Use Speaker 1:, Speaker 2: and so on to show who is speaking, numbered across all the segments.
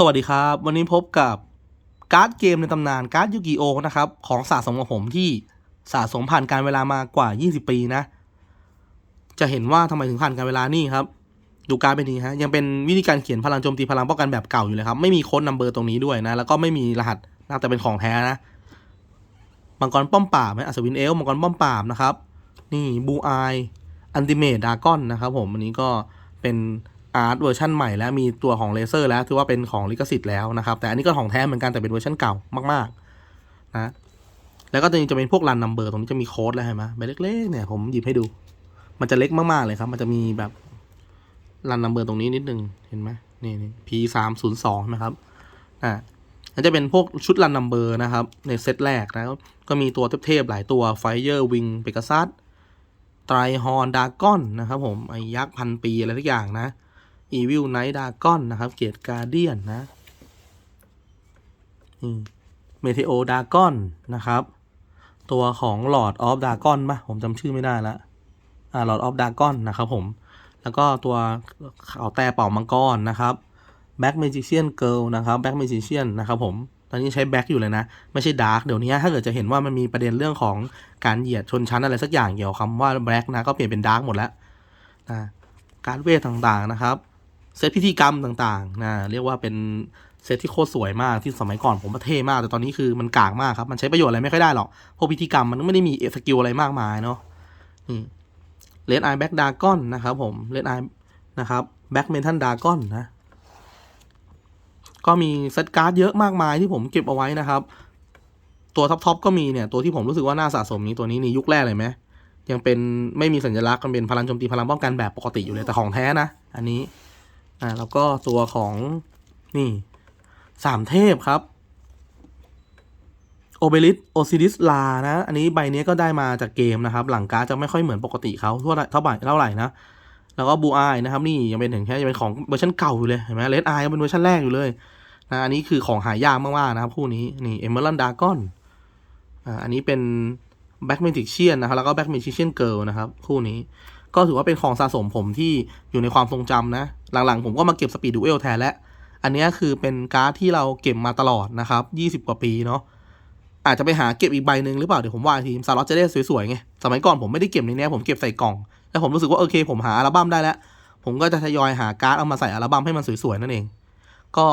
Speaker 1: สวัสดีครับ วันนี้พบกับการ์ดเกมในตำนานการ์ดยูกิโอนะครับของสะสมของผมที่สะสมผ่านการเวลามากว่า 20 ปีนะ จะเห็นว่าทำไมถึงผ่านการเวลานี่ครับ ดูการ์ดเป็นนี้ฮะยังเป็นวิธีการเขียนพลังโจมตีพลังป้องกันแบบเก่าอยู่เลยครับ ไม่มีโค้ดนัมเบอร์ตรงนี้ด้วยนะ แล้วก็ไม่มีรหัสนะแต่เป็นของแท้นะมังกรป้อมปราไหมอัศวินเอลมังกรป้อมปรานะครับ นี่บูไออันติเมตดากอนนะครับ ผมอันนี้ก็เป็น อาร์ตเวอร์ชันใหม่แล้วมีตัวของเลเซอร์แล้วถือว่าเป็นของลิขสิทธิ์แล้วนะครับ แต่อันนี้ก็ของแท้เหมือนกันแต่เป็นเวอร์ชันเก่ามากๆนะแล้วก็จะจะเป็นพวกรันนัมเบอร์ตรงนี้จะมีโค้ดแล้วเห็นไหมใบเล็กๆเนี่ยผมหยิบให้ดู มันจะเล็กมากๆเลยครับ มันจะมีแบบรันนัมเบอร์ตรงนี้นิดนึงเห็นไหมนี่นี่ P สามศูนย์สองนะครับอ่าอันจะเป็นพวกชุดรันนัมเบอร์นะครับ ในเซตแรกนะก็มีตัวเทพๆหลายตัวไฟเยอร์วิงเปกัซัสไตรฮอนดากอนนะครับผมไอยักษ์พันปีอะไรทุกอย่างนะ อีวิลไนท์ดากอนนะครับ เกียรติการเดียนนะเมเทโอดากอนนะครับ ตัวของหลอดออฟดากอนปะผมจำชื่อไม่ได้ละอ่าหลอดออฟดากอนนะครับผม แล้วก็ตัวเขาแต่เป่ามังกรนะครับแบ็กเมจิเชียนเกิลนะครับแบ็กเมจิเชียนนะครับผมตอนนี้ใช้แบ็กอยู่เลยนะ ไม่ใช่ดาร์กเดี๋ยวนี้ถ้าเกิดจะเห็นว่ามันมีประเด็นเรื่องของการเหยียดชนชั้นอะไรสักอย่างเกี่ยวกับคำว่าแบ็กนะก็เปลี่ยนเป็นดาร์กหมดแล้วนะการเวทต่างๆนะครับ เซตพิธีกรรมต่างๆนะเรียกว่าเป็นเซตที่โคตรสวยมากที่สมัยก่อนผมประเท่มาก แต่ตอนนี้คือมันกากมากครับมันใช้ประโยชน์อะไรไม่ค่อยได้หรอกพวกพิธีกรรมมันไม่ได้มีสกิลอะไรมากมายเนาะนี่เลดไอแบ็กดากอนนะครับผมเลดไอนะครับแบ็กเมทัลดากอนนะ ก็มีเซตการ์ดเยอะมากมายที่ผมเก็บเอาไว้นะครับ ตัวท็อปๆก็มีเนี่ย ตัวที่ผมรู้สึกว่าน่าสะสมนี้ตัวนี้นี่ยุคแรกเลยไหมยังเป็นไม่มีสัญลักษณ์มันเป็นพลังโจมตีพลังป้องกันแบบปกติอยู่เลยแต่ของแท้นะ อันนี้ อ่าแล้วก็ตัวของนี่สามเทพครับโอเบลิสโอซิดิสลานะ อันนี้ใบนี้ก็ได้มาจากเกมนะครับ หลังการจะไม่ค่อยเหมือนปกติเขาเท่าไหร่เท่าไหร่เท่าไหร่นะ แล้วก็บูไอนะครับ นี่ยังเป็นถึงแค่ยังเป็นของเวอร์ชันเก่าอยู่เลยเห็นไหมเลดไอยังเป็นเวอร์ชันแรกอยู่เลยนะอันนี้คือของหายากมากๆนะครับคู่นี้นี่เอเมอรัลดากอนอ่าอันนี้เป็นแบ็กเมจิกเชียนนะครับแล้วก็แบ็กเมจิกเชียนเกิลนะครับคู่นี้ ก็ถือว่าเป็นของสะสมผมที่อยู่ในความทรงจำนะ หลังๆ ผมก็มาเก็บสปีดดูเอลแทนแล้ว อันนี้คือเป็นการ์ดที่เราเก็บมาตลอดนะครับ 20 กว่าปีเนาะอาจจะไปหาเก็บอีกใบหนึ่งหรือเปล่า เดี๋ยวผมว่าทีมซาร์ลอจะได้สวยๆไง สมัยก่อนผมไม่ได้เก็บในเนี้ยผมเก็บใส่กล่อง แล้วผมรู้สึกว่าโอเค ผมหาอัลบั้มได้แล้ว ผมก็จะทยอยหาการ์ดเอามาใส่อัลบั้มให้มันสวยๆนั่นเอง ก็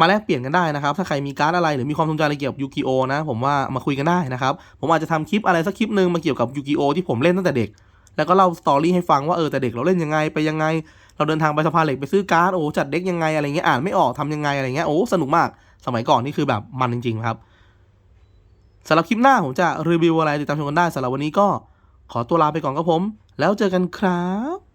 Speaker 1: มาแลกเปลี่ยนกันได้นะครับ ถ้าใครมีการ์ดอะไรหรือมีความทรงจำอะไรเกี่ยวกับยูกิโอนะ ผมว่ามาคุยกันได้นะครับ ผมอาจจะทำคลิปอะไรสักคลิปหนึ่งมาเกี่ยวกับยูกิโอที่ผมเล่นตั้งแต่เด็ก แล้วก็เล่าสตอรี่ให้ฟังว่าเออแต่เด็กเราเล่นยังไงไปยังไง เราเดินทางไปสะพานเหล็กไปซื้อการ์ดโอ้จัดเด็กยังไงอะไรเงี้ยอ่านไม่ออกทำยังไงอะไรเงี้ยโอ้สนุกมาก สมัยก่อนนี่คือแบบมันจริงๆครับสำหรับคลิปหน้าผมจะรีวิวอะไรติดตามชมกันได้สำหรับวันนี้ก็ขอตัวลาไปก่อนครับผม แล้วเจอกันครับ